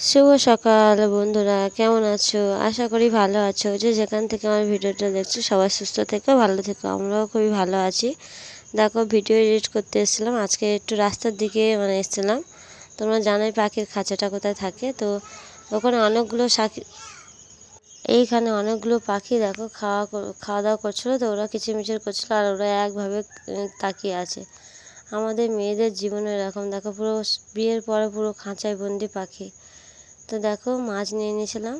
শুভ সকাল বন্ধুরা, কেমন আছো? আশা করি ভালো আছো। যে যেখান থেকে আমার ভিডিওটা দেখছ, সবাই সুস্থ থেকো, ভালো থেকো। আমরাও খুবই ভালো আছি। দেখো, ভিডিও এডিট করতে এসেছিলাম। আজকে একটু রাস্তার দিকে মানে এসেছিলাম। তোমরা জানোই পাখির খাঁচাটা কোথায় থাকে। তো ওখানে অনেকগুলো এইখানে অনেকগুলো পাখি দেখো, খাওয়া খাওয়া দাওয়া করছিল তো ওরা কিচিরমিচির করছিল আর ওরা একভাবে তাকিয়ে আছে। আমাদের মেয়েদের জীবনে এরকম, দেখো পুরো বিয়ের পরে পুরো খাঁচায় বন্দি পাখি। তো দেখো মাছ নিয়ে নিয়েছিলাম,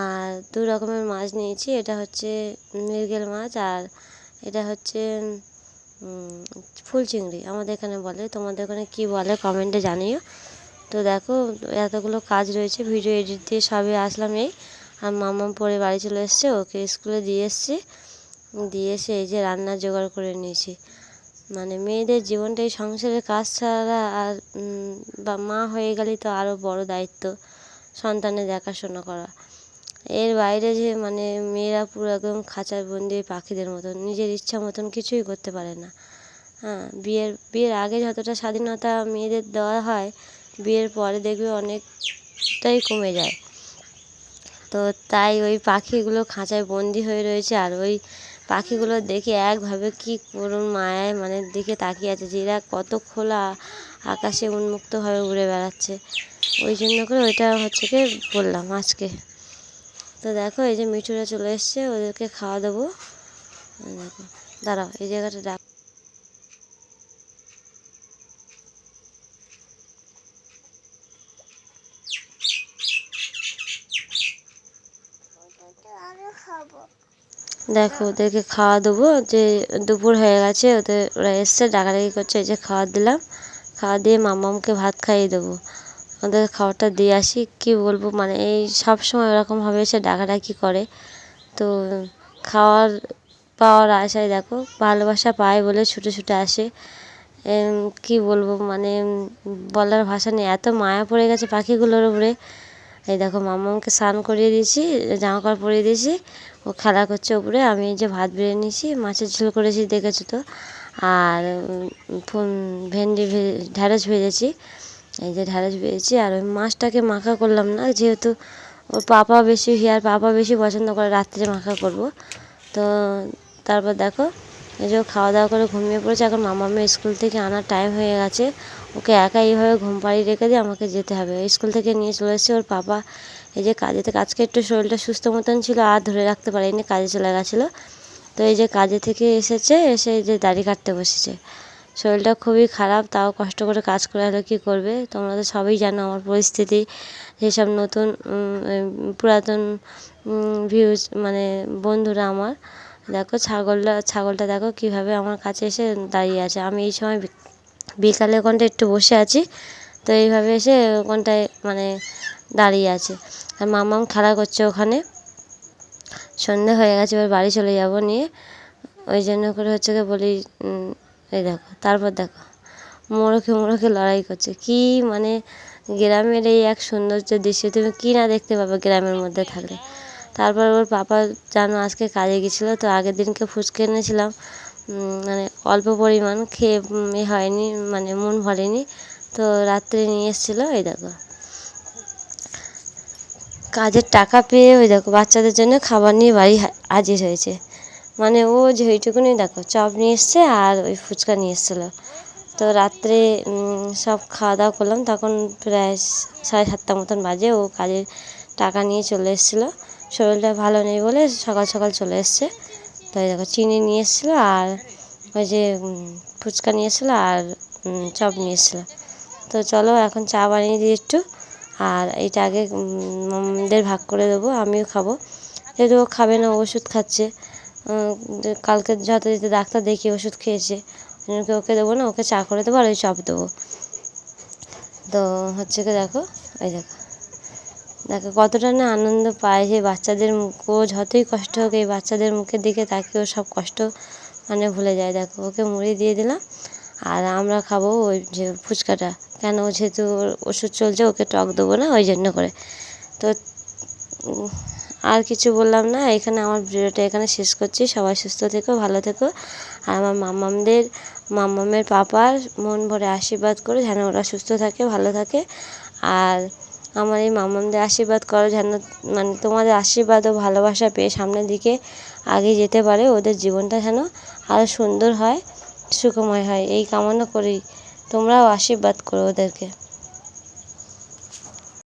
আর দু রকমের মাছ নিয়েছি, এটা হচ্ছে মৃগেল মাছ আর এটা হচ্ছে ফুল চিংড়ি। আমাদের এখানে বলে, তোমাদের ওখানে কী বলে কমেন্টে জানিও। তো দেখো এতগুলো কাজ রয়েছে, ভিডিও এডিট দিয়ে সবে আসলাম এই। আর মামাম পরে বাড়ি চলে এসছে, ওকে স্কুলে দিয়ে এসছি। দিয়ে এসে এই যে রান্না জোগাড় করে নিয়েছি। মানে মেয়েদের জীবনটা এই সংসারের কাজ ছাড়া আর বা মা হয়ে গেলেই তো আরও বড় দায়িত্ব সন্তানের দেখাশোনা করা। এর বাইরে যে মানে মেয়েরা পুরো একদম খাঁচার বন্দি পাখিদের মতন, নিজের ইচ্ছা মতন কিছুই করতে পারে না। হ্যাঁ বিয়ের বিয়ের আগে যতটা স্বাধীনতা মেয়েদের দেওয়া হয়, বিয়ের পরে দেখবে অনেকটাই কমে যায়। তো তাই ওই পাখিগুলো খাঁচায় বন্দি হয়ে রয়েছে আর ওই পাখিগুলো দেখে একভাবে কি করুণ মায়ায় মানে দিকে তাকিয়ে আছে যে এরা কত খোলা আকাশে উন্মুক্তভাবে উড়ে বেড়াচ্ছে। ওই জন্য করে ওইটা হচ্ছে কি বললাম আজকে। তো দেখো এই যে মিঠুরা চলে এসছে, ওদেরকে খাওয়া দেবো। দেখো, দাঁড়াও, এই জায়গাটা দেখো, ওদেরকে খাওয়া দেবো। যে দুপুর হয়ে গেছে, ওদের, ওরা এসছে, ডাকাডাকি করছে, এই যে খাওয়া দিলাম। খাওয়া দিয়ে মামামকে ভাত খাইয়ে দেবো। ওদের খাবারটা দিয়ে আসি। কী বলব মানে এই সব সময় ওরকমভাবে এসে ডাকাডাকি করে। তো খাওয়ার, পাওয়ার আশায় দেখো, ভালোবাসা পায় বলে ছুটে ছুটে আসে। কী বলব মানে বলার ভাষা নেই। এত মায়া পড়ে গেছে পাখিগুলোর উপরে। এই দেখো মামাকে স্নান করিয়ে দিয়েছি, জামা কাপড় পরিয়ে দিয়েছি। ও খেলা করছে উপরে, আমি এই যে ভাত বেড়ে নিয়েছি, মাছের ঝোল করেছি, দেখেছ তো। আর ভেন্ডি ঢ্যাঁড়স ভেজেছি। এই যে ঢ্যাঁড়স ভেজেছি, আর ওই মাছটাকে মাখা করলাম না, যেহেতু ওর পাপা বেশি, হিয়ার পাপা বেশি পছন্দ করে, রাত্রে মাখা করব। তো, তারপর দেখো যে খাওয়া দাওয়া করে ঘুমিয়ে পড়েছে। এখন মামা মামামের স্কুল থেকে আনার টাইম হয়ে গেছে। ওকে একা এইভাবে ঘুম পাড়িয়ে রেখে দিয়ে আমাকে যেতে হবে। স্কুল থেকে নিয়ে চলে এসেছে। ওর পাপা এই যে কাজে থেকে আজকে একটু শরীরটা সুস্থ মতন ছিল, আর ধরে রাখতে পারিনি, কাজে চলে গেছিল। তো এই যে কাজে থেকে এসেছে, এসে এই যে দাড়ি কাটতে বসেছে। শরীরটা খুবই খারাপ, তাও কষ্ট করে কাজ করে হলে কী করবে? তোমরা তো সবই জানো আমার পরিস্থিতি। যেসব নতুন পুরাতন ভিউজ মানে বন্ধুরা আমার দেখো ছাগলটা ছাগলটা দেখো কীভাবে আমার কাছে এসে দাঁড়িয়ে আছে। আমি এই সময় বিকালে ওখানটা একটু বসে আছি, তো এইভাবে এসে ওখানটায় মানে দাঁড়িয়ে আছে। আর মামাম খেলা করছে ওখানে। সন্ধে হয়ে গেছে, এবার বাড়ি চলে যাব নিয়ে। ওই জন্য করে হচ্ছে গিয়ে বলি এই দেখো, তারপর দেখো মোরকে মোরকে লড়াই করছে। কি মানে গ্রামের এই এক সৌন্দর্য দৃশ্য, তুমি কী না দেখতে পাবে গ্রামের মধ্যে থাকলে? তারপর ওর পাপা জানো আজকে কাজে গেছিল, তো আগের দিনকে ফুচকা এনেছিলাম। মানে অল্প পরিমাণ, খেয়ে এ হয়নি মানে মন ভরেনি। তো রাত্রে নিয়ে এসেছিল, এই দেখো। কাজের টাকা পেয়ে ওই দেখো, বাচ্চাদের জন্য খাবার নিয়ে বাড়ি হাজির হয়েছে। মানে ও যে ওইটুকুনি দেখো, চপ নিয়ে এসছে আর ওই ফুচকা নিয়ে এসেছিল। তো রাত্রে সব খাওয়া দাওয়া করলাম, তখন প্রায় সাড়ে সাতটা মতন বাজে, ও কাজের টাকা নিয়ে চলে এসেছিল। শরীরটা ভালো নেই বলে সকাল সকাল চলে এসছে। তো এই দেখো চিনি নিয়ে এসেছিল আর ওই যে ফুচকা নিয়ে এসেছিল আর চপ নিয়ে এসেছিল। তো চলো এখন চা বানিয়ে দিই একটু আর এইটা আগে উম, ভাগ করে দেবো আমিও খাব। যেহেতু ও খাবে না ওষুধ খাচ্ছে। কালকে যত যেতে ডাক্তার দেখিয়ে ওষুধ খেয়েছে জন্য ওকে দেবো না ওকে চা করে দেবো আর ওই চপ দেবো। তো হচ্ছে কি দেখো এই দেখো। দেখো, কতটা না আনন্দ পায় যে বাচ্চাদের মুখ। ও যতই কষ্ট হোক, এই বাচ্চাদের মুখের দিকে তাকিয়ে ও সব কষ্ট মানে ভুলে যায়। দেখো, ওকে মুড়ি দিয়ে দিলাম, আর আমরা খাব ওই যে ফুচকাটা। কেন? যেহেতু ওষুধ চলছে, ওকে টক দেবো না, ওই জন্য করে। তো আর কিছু বললাম না, এখানে আমার ভিডিওটা এখানে শেষ করছি। সবাই সুস্থ থেকো, ভালো থেকো। আর আমার মামামদের মাম্মামের পাপার মন ভরে আশীর্বাদ করে যেন ওরা সুস্থ থাকে, ভালো থাকে। আর আমার এই মামামদের আশীর্বাদ করো যেন মানে তোমাদের আশীর্বাদ ও ভালোবাসা পেয়ে সামনের দিকে আগে যেতে পারে। ওদের জীবনটা যেন আরও সুন্দর হয়, সুখময় হয়। এই কামনা করি। তোমরাও আশীর্বাদ করো ওদেরকে।